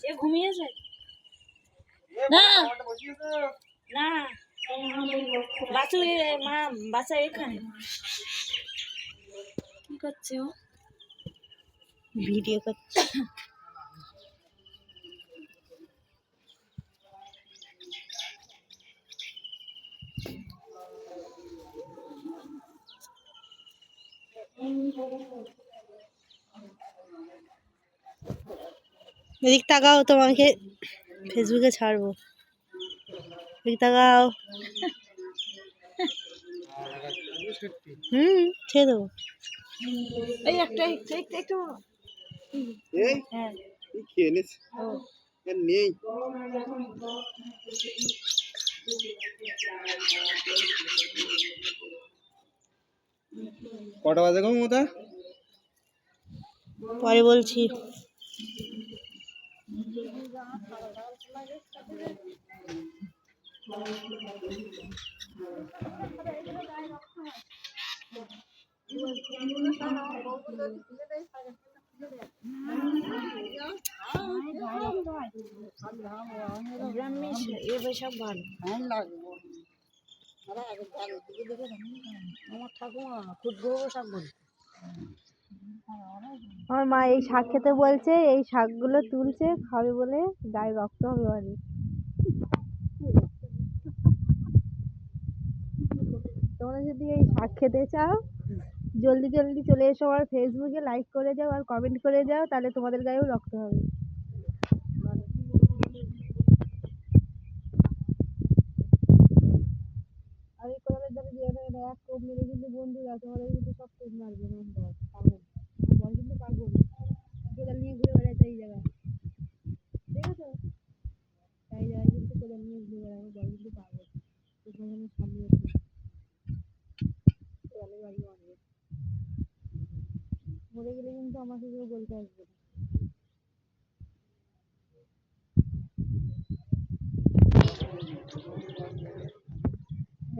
সে ঘুমিয়েছে না। না। বাচ্চা মা বাচ্চা এখানে। কি করছে ও? ভিডিও করছে। এদিক তাকাও তোমাকে ফেসবুকে ছাড়বো। এদিক তাকাও। হুম ছেড়ে দেবো। এই একটা একটু একটু এই? হ্যাঁ। খেয়ে নিস নেই। কটা বাজে গো মমতা? পরে বলছি। গ্রামে এ সব ভালো আমার ঠাকুমা খুব শাক বলি আমার মা এই শাক খেতে বলছে, এই শাকগুলো তুলছে, খাবে বলে গায়ে রক্ত হবে অনেক। তোমরা যদি এই শাক খেতে চাও, জলদি জলদি চলে এসো আমার ফেসবুকে লাইক করে যাও আর কমেন্ট করে যাও, তাহলে তোমাদের গায়েও রক্ত হবে। আমি কোদালের দ্বারা দিয়ে এক কোপ মেরে কিন্তু বন্ধুরা, তোমাদের কিন্তু সব কোপ মারবে পাগল কিন্তু পাগল। কোদাল নিয়ে ঘুরে জায়গায়। দেখেছ? তাই জায়গায় কিন্তু কোদাল নিয়ে ঘুরে বল কিন্তু পাগল। সামনে কোদালের বাড়ি মারবে মরে গেলে কিন্তু আমাকে কেউ বলতে আসবে না।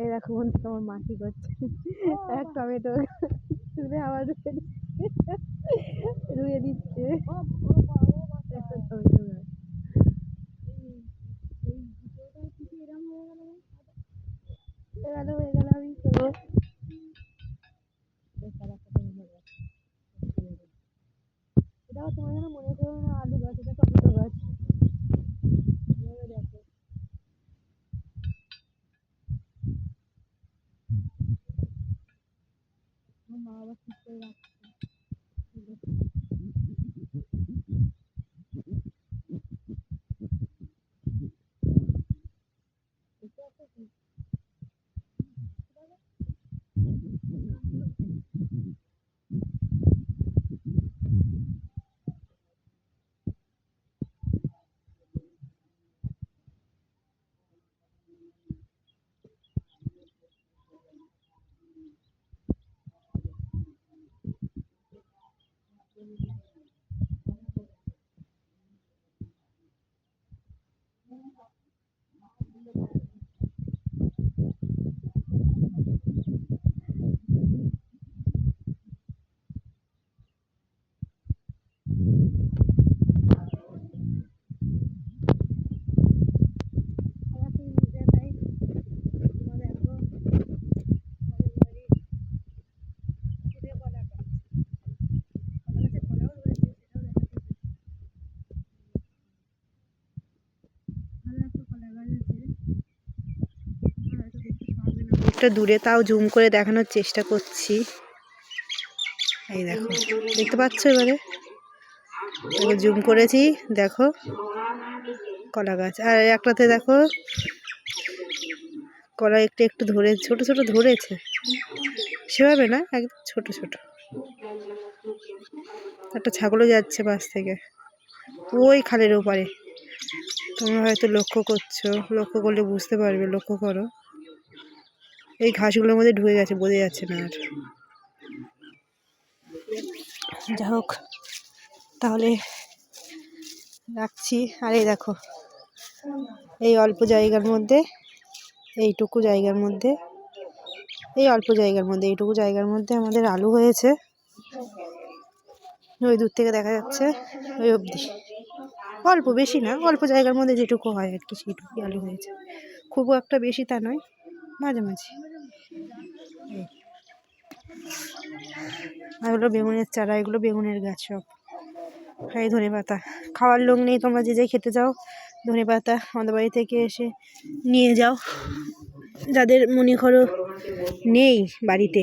এই দেখো বন্ধু তোমার মা কি করছে? এক টমেটো তুলে আবার রুয়ে দিচ্ছে। গাছ। হয়ে গেল। হয়ে গেল আমি করব বেকার একটা টমেটো গাছ। এটাও তোমার যেন মনে করো না আলু গাছ এটা টমেটো গাছ এভাবে দেখো আমার মা আবার ঠিক করে রাখছে দেখতে পাচ্ছ কি? আমার তুমি নিজে তাই তোমরা দেখো আমাদের বাড়ি ফুলে কলা গাছ কলা গাছে কলাও ধরেছে সেটাও দেখাচ্ছি ভালো একটা কলা গাছ আছে তোমরা হয়তো দেখতে একটু দূরে, তাও জুম করে দেখানোর চেষ্টা করছি। এই দেখো, দেখতে পাচ্ছ এবারে? এবার জুম করেছি, দেখো। কলা গাছ, আর একটাতে দেখো, কলা একটু একটু ধরে, ছোট ছোট ধরেছে। সেভাবে না, একদম ছোট ছোট। একটা ছাগলও যাচ্ছে পাশ থেকে। ওই খালের ওপারে। তোমরা হয়তো লক্ষ্য করছ, লক্ষ্য করলে বুঝতে পারবে, লক্ষ্য করো। এই ঘাসগুলোর মধ্যে ঢুকে গেছে, বোঝা যাচ্ছে না আর। যা হোক, তাহলে রাখছি। আর এই দেখো, এই অল্প জায়গার মধ্যে, এইটুকু জায়গার মধ্যে, এই অল্প জায়গার মধ্যে, এইটুকু জায়গার মধ্যে আমাদের আলু হয়েছে। ওই দূর থেকে দেখা যাচ্ছে, ওই অবধি। অল্প বেশি না, অল্প জায়গার মধ্যে যেটুকু হয় আর কি, সেইটুকুই আলু হয়েছে। খুব একটা বেশি তা নয় মাঝামাঝি। আর হলো বেগুনের চারা, এগুলো বেগুনের গাছ সব। এই ধনে পাতা। খাওয়ার লোক নেই, তোমরা যে যে খেতে যাও ধনে পাতা আমাদের বাড়ি থেকে এসে নিয়ে যাও। যাদের মনে করো নেই বাড়িতে,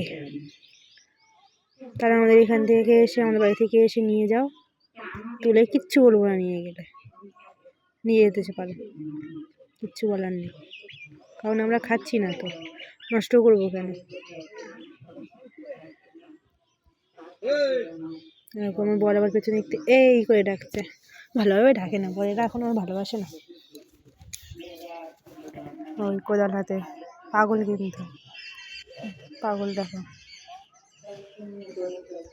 তারা আমাদের এখান থেকে এসে, আমাদের বাড়ি থেকে এসে নিয়ে যাও। তুলে কিচ্ছু বলব না নিয়ে গেলে। নিয়ে যেতে পারে। কিচ্ছু বলার নেই। কারণ আমরা খাচ্ছি না তো। নষ্ট করব কেন? এরকম আমার বর আবার পেছনে একটু এই করে ডাকছে। ভালোভাবে ডাকে না, বরেরা এখন আর ভালোবাসে না। ওই কোদাল হাতে পাগল কিন্তু। পাগল দেখো।